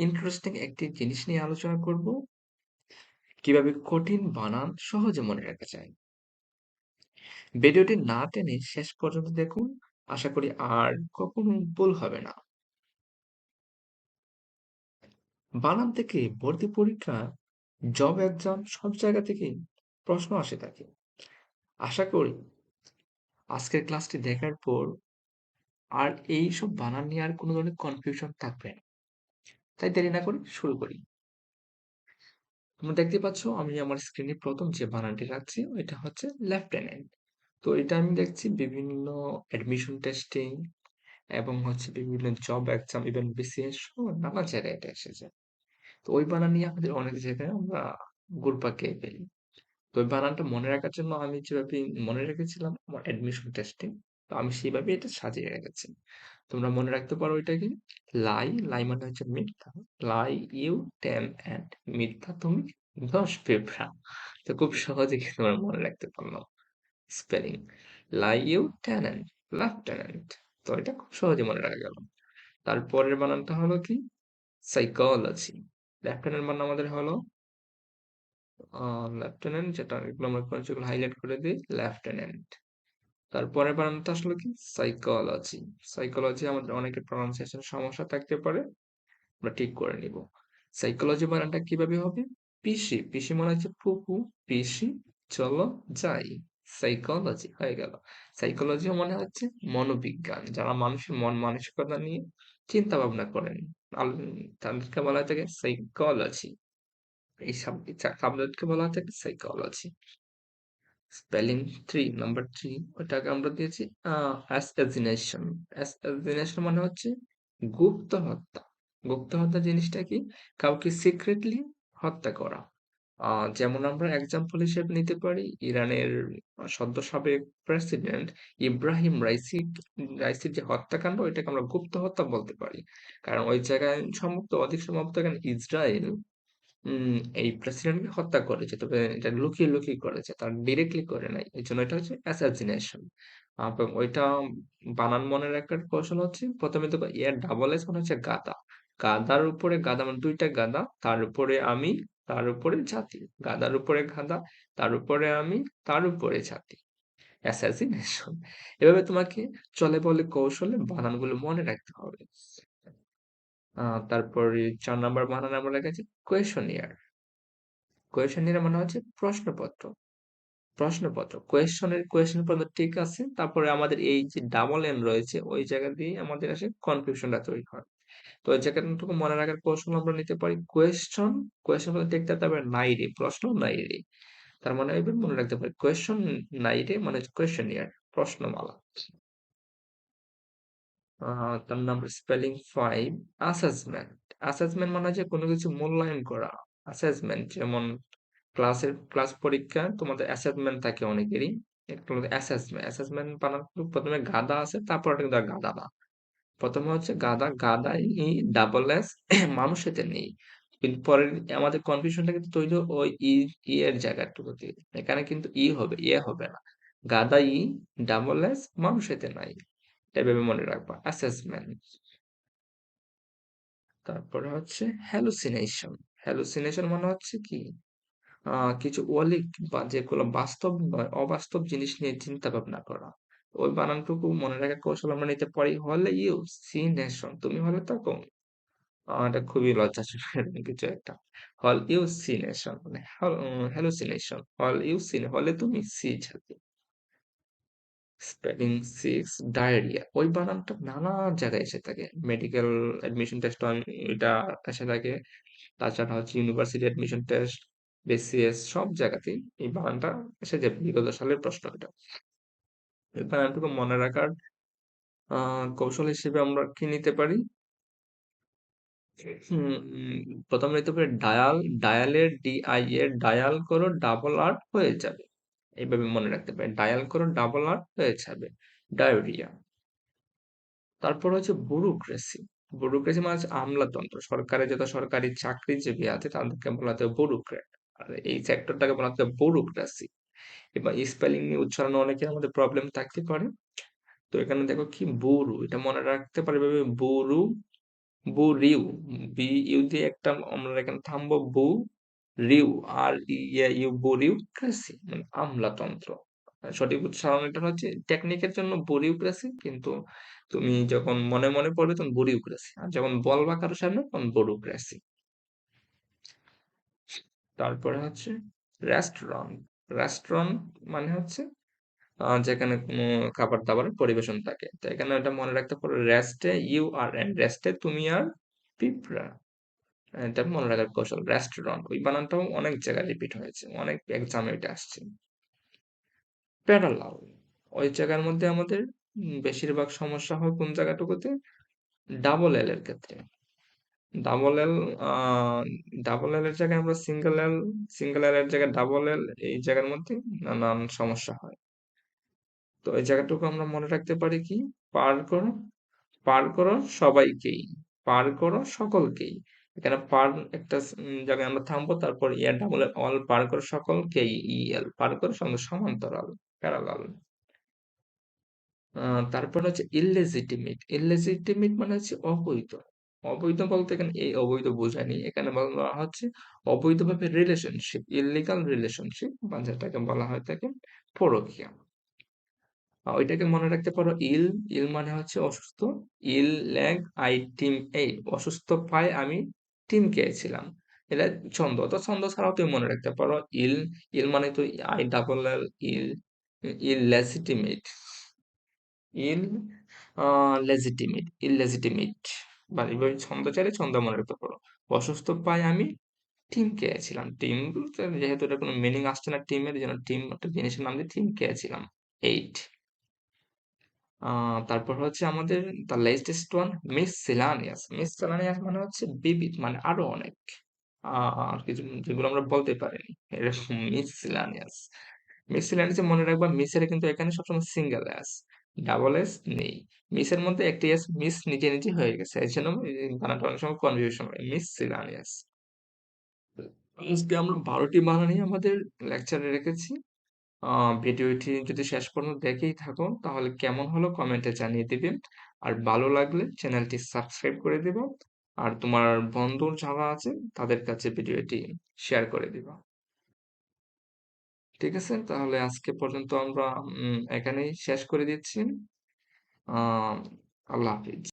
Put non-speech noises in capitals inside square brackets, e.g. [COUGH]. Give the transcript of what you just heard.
Interesting একটি জিনিস নিয়ে আলোচনা করব। কীভাবে কঠিন বানান সহজে মনে রাখা যায়। ভিডিওটি না টেনে শেষ পর্যন্ত দেখুন। আশা করি আর কখনো ভুল হবে না। বানান থেকে ভর্তি পরীক্ষা, জব এক্সাম সব জায়গা থেকেই প্রশ্ন আসে থাকে। আশা করি আজকের ক্লাসটি দেখার পর আর এইসব বানান নিয়ে আর কোনো ধরনের কনফিউশন থাকবে না। তাই দেরি না করে শুরু করি। তোমরা দেখতে পাচ্ছ, আমি আমার স্ক্রিনে প্রথম যে বানানটি রাখছি, ওইটা হচ্ছে লেফটেন্যান্ট। তো এটা আমি দেখছি বিভিন্ন অ্যাডমিশন টেস্টিং এবং হচ্ছে বিভিন্ন জব এক্সাম ইভেন বিসিএস নানা জায়গায় এটা এসেছে। তো ওই বানান নিয়ে আমাদের অনেক জায়গায় আমরা ঘুরপাক খেয়ে ফেলি। তো ওই বানানটা মনে রাখার জন্য আমি যেভাবে মনে রেখেছিলাম, আমার অ্যাডমিশন টেস্টে তো আমি সেইভাবে এটা সাজিয়ে রেখেছি। তোমরা মনে রাখতে পারো এটা কি? লাই, লাই মানে হচ্ছে মিথ্যা। লাই ইউ টেন অ্যান্ড মিথ্যা তুমি দশ পিঁপড়া। তো খুব সহজে তোমরা মনে রাখতে পারলাম। Spelling lie you tenant lieutenant তো এটা খুব সহজে মনে রাখা গেল তারপরের বানানটা হলো কি সাইকোলজি লেফটেন্যান্ট বানান আমাদের হলো লেফটেন্যান্ট যেটা এগুলো আমরা যেগুলো হাইলাইট করে দিই লেফটেন্যান্ট তারপরের বানানটা আসলে কি? সাইকোলজি সাইকোলজি আমাদের অনেকের প্রনাউন্সিয়েশন সমস্যা থাকতে পারে। আমরা ঠিক করে নিব। সাইকোলজি বানানটা কীভাবে হবে? পিসি। পিসি মানে হচ্ছে ফুপু পিসি, চলো যাই। সাইকোলজি হয়ে গেল। সাইকোলজিও মনে হচ্ছে মনোবিজ্ঞান। যারা মানুষের মন মানসিকতা নিয়ে চিন্তা ভাবনা করেন তাদেরকে বলা হয় থাকে সাইকোলজি এই সাবজেক্টকে বলা থাকে psychology spelling three number three ওটাকে আমরা দিয়েছি অ্যাসিনেশন মানে হচ্ছে গুপ্ত হত্যা। গুপ্ত হত্যা জিনিসটা কি? কাউকে সিক্রেটলি হত্যা করা। যেমন আমরা এক্সাম্পল হিসেবে নিতে পারি, ইরানের সদ্য সাবেক প্রেসিডেন্ট ইব্রাহিম রাইসি রাইসির যে হত্যাকাণ্ড, ওইটাকে আমরা গুপ্ত হত্যা বলতে পারি। কারণ ওই জায়গায় সম্ভবত, অধিক সম্ভবত এখানে ইসরায়েল এই প্রেসিডেন্টকে হত্যা করেছে। তবে এটা লুকিয়ে লুকিয়ে করেছে, তার ডিরেক্টলি করে নাই। এই জন্য এটা হচ্ছে অ্যাসাসিনেশন ওইটা বানান মনে রাখার কৌশল হচ্ছে, প্রথমে তো ইয়ার ডাবল এস মানে হচ্ছে গাদা। গাদার উপরে গাদা মানে দুইটা গাদা, তার উপরে আমি, তার উপরে জাতি। গাদার উপরে গাদা, তার উপরে আমি, তার উপরে জাতি। অ্যাসাসিনেশন এভাবে তোমাকে চলে বলে কৌশলে বানানগুলো মনে রাখতে হবে। তারপরে চার নাম্বার বানান আমরা রেখেছি কোয়েশনিয়ার কোয়েশনিয়ার মানে হচ্ছে প্রশ্নপত্র। প্রশ্নপত্র। কোয়েশনের কোয়েশন পর্যন্ত ঠিক আছে, তারপরে আমাদের এই যে ডাবল এন রয়েছে, ওই জায়গা দিয়ে আমাদের আসে কনফিউশনটা তৈরি হয়। তো এই জায়গাটুকু মনে রাখার কৌশল আমরা নিতে পারি। কোয়েশ্চন কোয়েশ্চন বলতে দেখতে তারপরে নাই রে প্রশ্ন নাই রে তার মানে মনে রাখতে পারি। কোয়েশ্চন নাই রে মানে কোয়েশ্চনিয়ার প্রশ্নমালা। তার number spelling five assessment assessment মানে হচ্ছে কোনো কিছু মূল্যায়ন করা। অ্যাসেসমেন্ট যেমন ক্লাসের ক্লাস পরীক্ষা, তোমাদের অ্যাসেসমেন্ট থাকে অনেকেরই। অ্যাসেসমেন্ট অ্যাসেসমেন্ট বানার প্রথমে গাদা আছে, তারপর কিন্তু গাদা না। প্রথমে হচ্ছে গাদা গাদা, ই ডাবল এস মানুষেতে নেই। কিন্তু পরে আমাদের কনফিউশনটা কিন্তু তৈরি ওই ই ই এর জায়গাটুকুতে। এখানে কিন্তু ই হবে, এ হবে না। গাদা, ই ডাবল এস মানুষেতে নাই। এভাবে মনে রাখবা অ্যাসেসমেন্ট তারপরে হচ্ছে হ্যালুসিনেশন হ্যালুসিনেশন মানে হচ্ছে কি? কিছু অলিক বা যেগুলো বাস্তব নয়, অবাস্তব জিনিস নিয়ে চিন্তা ভাবনা করা। ওই বানানটুকু মনে রাখার কৌশল আমরা নিতে পারি হলে ইউ সিনেশন তুমি হলে তখন? এটা খুবই লজ্জাজনক [LAUGHS] কিছু একটা। হল ইউ সি নেশন মানে হ্যালুসিনেশন হল ইউ সি হলে তুমি সি স্পেলিং সিক্স ডায়রিয়া। ওই বানানটা নানা জায়গায় এসে থাকে। মেডিকেল অ্যাডমিশন টেস্ট এটা এসে থাকে। তাছাড়া হচ্ছে ইউনিভার্সিটি অ্যাডমিশন টেস্ট বিসিএস সব জায়গাতেই এই বানানটা এসে যে বিগত সালের প্রশ্ন এটা। এই বানানটুকু মনে রাখার কৌশল হিসেবে আমরা কি নিতে পারি? প্রথমে নিতে পারি, ডায়াল, ডায়ালের ডিআই এর ডায়াল করো, ডাবল আর হয়ে যাবে। এইভাবে মনে রাখতে পারি ডায়াল করো, ডাবল আর হয়ে যাবে। ডায়রিয়া। তারপর হচ্ছে ব্যুরোক্রেসি। ব্যুরোক্রেসি মানে হচ্ছে আমলাতন্ত্র। সরকারের যত সরকারি চাকরিজীবী আছে, তাদেরকে বলা হতে ব্যুরোক্রেট আর এই সেক্টরটাকে বলা হতে ব্যুরোক্রেসি এবার স্পেলিং নিয়ে উচ্চারণ অনেকে আমাদের প্রবলেম থাকতে পারে। তো এখানে দেখো কি? বুরু এটা মনে রাখতে পারে বুরু বু রিউ বি ইউ দিয়ে একটা আমরা এখানে থামবো বু রিউ, আর ইউ বু রিউক্রেসি মানে আমলাতন্ত্র। সঠিক উচ্চারণ এটা হচ্ছে টেকনিকের জন্য বরিউক্রেসি, কিন্তু তুমি যখন মনে মনে পড়বে তখন বরিউক্রেসি, আর যখন বলবা কারও সামনে তখন বড়ুক্রেসি তারপরে হচ্ছে রেস্টুরেন্ট রেস্টুরেন্ট মানে হচ্ছে যেখানে কোনো খাবার দাবারের পরিবেশন থাকে। তো এখানে এটা মনে রাখতে পারো রেস্টে ইউ আর এন্ড রেস্টে তুমি আর পিঁপড়া। এটা মনে রাখার কৌশল। রেস্টুরেন্ট ওই বানানটাও অনেক জায়গায় রিপিট হয়েছে, অনেক এক্সামে এটা আসছে। প্যারালাল ওই জায়গার মধ্যে আমাদের বেশিরভাগ সমস্যা হয় কোন জায়গাটুকুতে? ডাবল এল এর ক্ষেত্রে। ডাবল এল ডাবল এল এর জায়গায় আমরা সিঙ্গেল এল সিঙ্গেল এল এর জায়গায় ডাবল এল এই জায়গার মধ্যে নানান সমস্যা হয়। তো এই জায়গাটুকু আমরা মনে রাখতে পারি কি? পার করো পার করো সবাইকেই, পার করো সকলকেই। এখানে পার একটা জায়গায় আমরা থামবো, তারপর ইয়ার ডাবল অল পার করো সকলকেই ইএল পার করে সঙ্গে সমান্তরাল, প্যারালাল। তারপর হচ্ছে ইললেজিটিমেট। ইললেজিটিমেট মানে হচ্ছে অবৈধ। অবৈধ বলতে এখানে এই অবৈধ বোঝায়নি। এখানে বলা হচ্ছে অবৈধভাবে রিলেশনশিপ ইললিগাল রিলেশনশিপ বা যেটাকে বলা হয় থাকে পরকীয়া। ওইটাকে মনে রাখতে পারো ইল ইল মানে হচ্ছে অসুস্থ। ইল ল্যাগ আই টিম এই অসুস্থ পায় আমি টিম খেয়েছিলাম এটা ছন্দ, তো ছন্দ ছাড়াও তুমি মনে রাখতে পারো, ইল ইল মানে তো I double L ill ill legitimate ill legitimate illegitimate বা এভাবে ছন্দ চাইলে ছন্দ মনে রাখতে পারো। অসুস্থ পাই আমি টিম খেয়েছিলাম টিম যেহেতু এটা কোনো মিনিং আসছে না টিমের জন্য টিম একটা জিনিসের নাম দিয়ে টিম খেয়েছিলাম এইট তারপর হচ্ছে আমাদের the latest one miscellaneous miscellaneous মানে হচ্ছে বিবিধ মানে আরও অনেক। আর কিছু যেগুলো আমরা বলতে পারিনি। এরকম মিস সিলানিয়াস মিস সিলানিয়াসে মনে রাখবা মিসের কিন্তু এখানে সবসময় সিঙ্গেল এস ডাবল এস নেই। মিসের মধ্যে একটি এস মিস নিজে নিজে হয়ে গেছে। এই জন্য বানানটা অনেক সময় কনফিউশন হয়। মিস সিলানিয়াস আজকে আমরা বারোটি বানানই আমাদের লেকচারে রেখেছি। ভিডিওটি যদি শেষ পর্যন্ত দেখেই থাকো তাহলে কেমন হলো কমেন্টে জানিয়ে দিবেন। আর ভালো লাগলে চ্যানেলটি সাবস্ক্রাইব করে দিবা আর তোমার বন্ধুর যারা আছে তাদের কাছে ভিডিওটি শেয়ার করে দিবা। ঠিক আছে? তাহলে আজকে পর্যন্ত আমরা এখানেই শেষ করে দিচ্ছি। আল্লাহ হাফিজ।